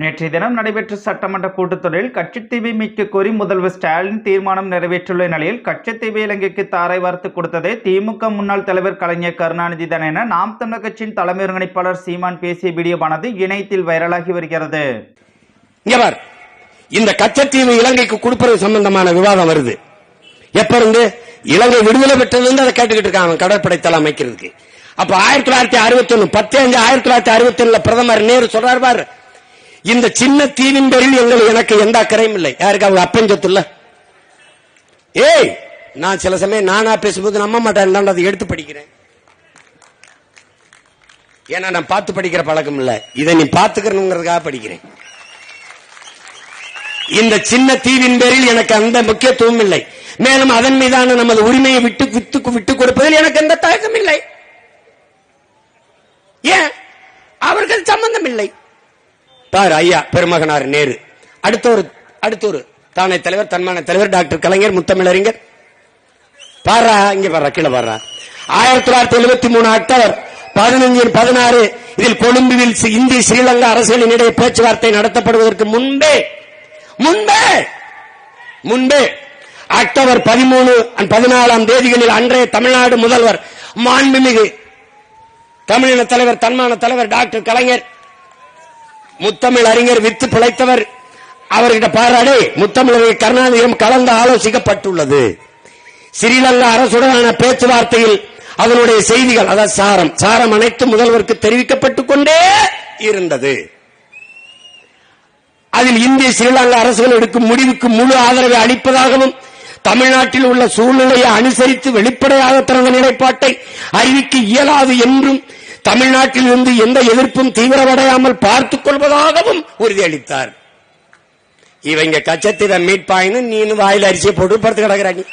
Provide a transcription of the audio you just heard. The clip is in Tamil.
நேற்றைய தினம் நடைபெற்ற சட்டமன்ற கூட்டத்தொடரில் கட்சித்தீவை மீட்க கோரி முதல்வர் ஸ்டாலின் தீர்மானம் நிறைவேற்றுள்ள நிலையில் கட்சித்தீவை இலங்கைக்கு தாரை வார்த்து கொடுத்ததே திமுக முன்னாள் தலைவர் கலைஞர் கருணாநிதி தான் என நாம் தமிழர் கட்சியின் தலைமை ஒருங்கிணைப்பாளர் சீமான் பேசிய வீடியோவானது இணையத்தில் வைரலாகி வருகிறது. இந்த கச்சத்தீவு இலங்கைக்கு கொடுப்பது சம்பந்தமான விவாதம் வருது. எப்ப இருந்து? இலங்கை விடுதலை பெற்றது அதை கேட்டுக்கிட்டு இருக்காங்க கடற்படை தலை அமைக்கிறதுக்கு. அப்ப ஆயிரத்தி தொள்ளாயிரத்தி அறுபத்தி ஒன்னு பத்து அஞ்சு ஆயிரத்தி தொள்ளாயிரத்தி அறுபத்தி ஒண்ணுல பிரதமர் நேரு சொல்றாரு பாரு. இந்த சின்ன தீவின் பேரில் எங்கள் எனக்கு எந்த அக்கறையும் இல்லை. யாருக்கு? அவங்க அப்பன் ஏய் நான் சில சமயம் நானா பேசும்போது நம்ப மாட்டேன் அதை எடுத்து படிக்கிறேன். ஏன்னா நான் பார்த்து படிக்கிற பழக்கம் இல்லை. இதை நீ பார்த்துக்கணுங்கிறதுக்காக படிக்கிறேன். இந்த சின்ன தீவின் பேரில் எனக்கு அந்த முக்கியத்துவம் இல்லை. மேலும் அதன் மீதான நமது உரிமையை விட்டு வித்து விட்டு கொடுப்பதில் எனக்கு எந்த தயக்கம் இல்லை. ஏன்? அவர்கள் சம்பந்தம் இல்லை. பாரு ஐயா பெருமகனார் நேரு. அடுத்த ஒரு அடுத்த ஒரு தானே தலைவர் தன்மான தலைவர் டாக்டர் கலைஞர் முத்தமிழறிஞர். பாரா இங்க பாரு கீழே பாரா. ஆயிரத்தி தொள்ளாயிரத்தி எழுபத்தி மூணு அக்டோபர் பதினஞ்சு பதினாறு இதில் கொழும்புவில் சி- இந்திய ஸ்ரீலங்கா அரசுகளின் இடையே பேச்சுவார்த்தை நடத்தப்படுவதற்கு முன்பே முன்பே முன்பே அக்டோபர் பதிமூணு பதினாலாம் தேதிகளில் அன்றைய தமிழ்நாடு முதல்வர் மாண்புமிகு தமிழின தலைவர் தன்மான தலைவர் டாக்டர் கலைஞர் முத்தமிழ் அறிஞர் வித்து பிழைத்தவர். அவர்கிட்ட பாராடி முத்தமிழர் கருணாநிதியும் கலந்து ஆலோசிக்கப்பட்டுள்ளது. ஸ்ரீலங்கா அரசுடனான பேச்சுவார்த்தையில் அதனுடைய செய்திகள் அதாவது சாரம் சாரம் அனைத்து முதல்வருக்கு தெரிவிக்கப்பட்டுக் கொண்டே இருந்தது. அதில் இந்திய ஸ்ரீலங்கா அரசுகள் எடுக்கும் முடிவுக்கு முழு ஆதரவை அளிப்பதாகவும் தமிழ்நாட்டில் உள்ள சூழ்நிலையை அனுசரித்து வெளிப்படையாக தனது நிலைப்பாட்டை அறிவிக்க இயலாது என்றும் தமிழ்நாட்டில் இருந்து எந்த எதிர்ப்பும் தீவிரமடையாமல் பார்த்துக் கொள்வதாகவும் உறுதியளித்தார். இவங்க கச்சத்தீவை மீட்பாயின்னு நீனு வாயில் அரிசியை போட்டு படுத்து கிடக்குறாங்க.